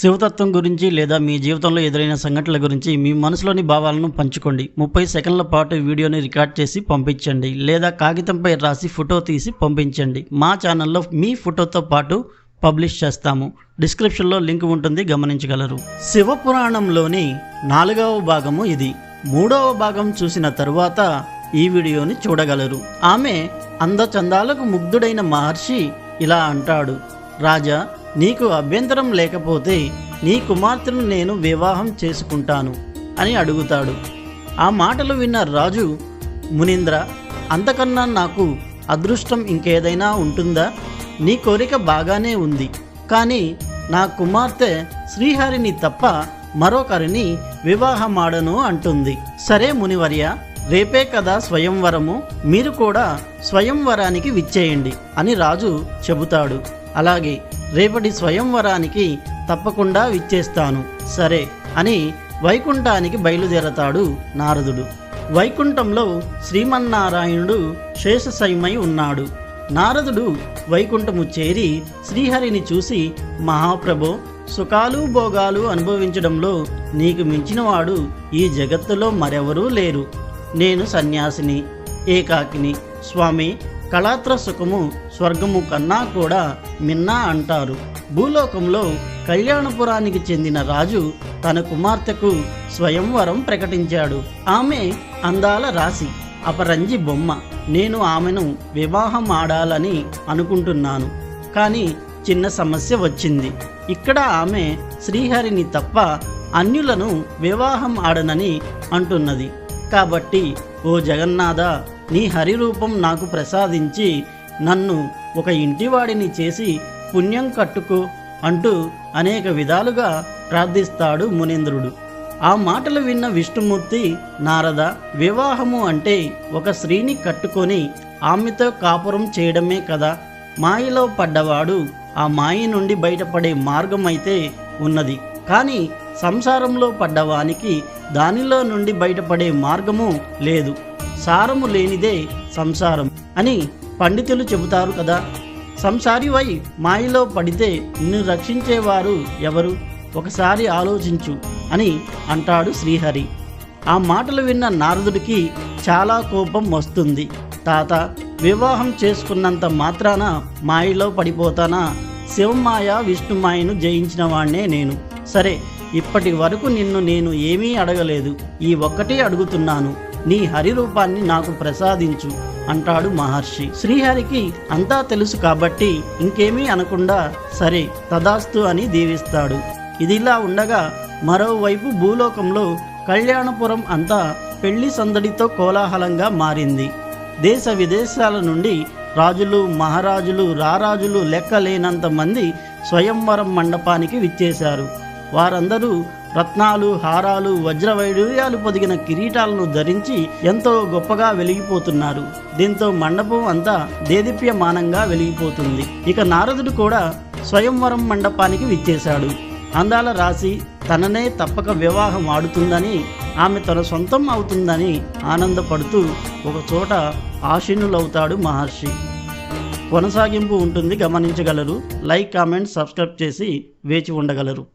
శివతత్వం గురించి లేదా మీ జీవితంలో ఎదురైన సంఘటనల గురించి మీ మనసులోని భావాలను పంచుకోండి. ముప్పై సెకండ్ల పాటు వీడియోని రికార్డ్ చేసి పంపించండి. లేదా కాగితంపై రాసి ఫోటో తీసి పంపించండి. మా ఛానల్లో మీ ఫోటోతో పాటు పబ్లిష్ చేస్తాము. డిస్క్రిప్షన్లో లింక్ ఉంటుంది గమనించగలరు. శివపురాణంలోని నాలుగవ భాగము ఇది. మూడవ భాగం చూసిన తరువాత ఈ వీడియోని చూడగలరు. ఆమె అందచందాలకు ముగ్ధుడైన మహర్షి ఇలా అంటాడు. రాజా నీకు అభ్యంతరం లేకపోతే నీ కుమార్తెను నేను వివాహం చేసుకుంటాను అని అడుగుతాడు. ఆ మాటలు విన్న రాజు మునీంద్ర అంతకన్నా నాకు అదృష్టం ఇంకేదైనా ఉంటుందా? నీ కోరిక బాగానే ఉంది కానీ నా కుమార్తె శ్రీహరిని తప్ప మరొకరిని వివాహమాడను అంటుంది. సరే మునివర్య రేపే కదా స్వయంవరము మీరు కూడా స్వయంవరానికి విచ్చేయండి అని రాజు చెబుతాడు. అలాగే రేపటి స్వయంవరానికి తప్పకుండా విచ్చేస్తాను. సరే అని వైకుంఠానికి బయలుదేరతాడు నారదుడు. వైకుంఠంలో శ్రీమన్నారాయణుడు శేషశయమై ఉన్నాడు. నారదుడు వైకుంఠము చేరి శ్రీహరిని చూసి మహాప్రభో సుఖాలు భోగాలు అనుభవించడంలో నీకు మించినవాడు ఈ జగత్తులో మరెవరూ లేరు. నేను సన్యాసిని ఏకాకిని స్వామి కళాత్ర సుఖము స్వర్గము కన్నా కూడా మిన్నా అంటారు. భూలోకంలో కళ్యాణపురానికి చెందిన రాజు తన కుమార్తెకు స్వయంవరం ప్రకటించాడు. ఆమె అందాల రాశి అపరంజి బొమ్మ. నేను ఆమెను వివాహం ఆడాలని అనుకుంటున్నాను. కానీ చిన్న సమస్య వచ్చింది. ఇక్కడ ఆమె శ్రీహరిని తప్ప అన్యులను వివాహం ఆడనని అంటున్నది. కాబట్టి ఓ జగన్నాథ నీ హరిరూపం నాకు ప్రసాదించి నన్ను ఒక ఇంటివాడిని చేసి పుణ్యం కట్టుకో అంటూ అనేక విధాలుగా ప్రార్థిస్తాడు మునేంద్రుడు. ఆ మాటలు విన్న విష్ణుమూర్తి నారద వివాహము అంటే ఒక స్త్రీని కట్టుకొని ఆమెతో కాపురం చేయడమే కదా. మాయలో పడ్డవాడు ఆ మాయ నుండి బయటపడే మార్గం అయితే ఉన్నది. కానీ సంసారంలో పడ్డవానికి దానిలో నుండి బయటపడే మార్గము లేదు. సారము లేనిదే సంసారం అని పండితులు చెబుతారు కదా. సంసారివై మాయలో పడితే నిన్ను రక్షించేవారు ఎవరు? ఒకసారి ఆలోచించు అని అంటాడు శ్రీహరి. ఆ మాటలు విన్న నారదుడికి చాలా కోపం వస్తుంది. తాత వివాహం చేసుకున్నంత మాత్రాన మాయలో పడిపోతానా? శివమాయ విష్ణుమాయను జయించిన వాణ్ణే నేను. సరే ఇప్పటి వరకు నిన్ను నేను ఏమీ అడగలేదు. ఈ ఒక్కటే అడుగుతున్నాను. నీ హరి రూపాన్ని నాకు ప్రసాదించు అంటాడు మహర్షి. శ్రీహరికి అంతా తెలుసు కాబట్టి ఇంకేమీ అనకుండా సరే తదాస్తు అని దీవిస్తాడు. ఇదిలా ఉండగా మరోవైపు భూలోకంలో కళ్యాణపురం అంతా పెళ్ళి సందడితో కోలాహలంగా మారింది. దేశ విదేశాల నుండి రాజులు మహారాజులు రారాజులు లెక్కలేనంత మంది స్వయంవరం మండపానికి విచ్చేశారు. వారందరూ రత్నాలు హారాలు వజ్ర వైడూర్యాలు పొదిగిన కిరీటాలను ధరించి ఎంతో గొప్పగా వెలిగిపోతున్నారు. దీంతో మండపం అంతా దేదీప్యమానంగా వెలిగిపోతుంది. ఇక నారదుడు కూడా స్వయంవరం మండపానికి విచ్చేశాడు. అందాల రాశి తననే తప్పక వివాహం ఆడుతుందని ఆమె తన సొంతం అవుతుందని ఆనందపడుతూ ఒక చోట ఆశీనులవుతాడు మహర్షి. కొనసాగింపు ఉంటుంది గమనించగలరు. లైక్ కామెంట్ సబ్స్క్రైబ్ చేసి వేచి ఉండగలరు.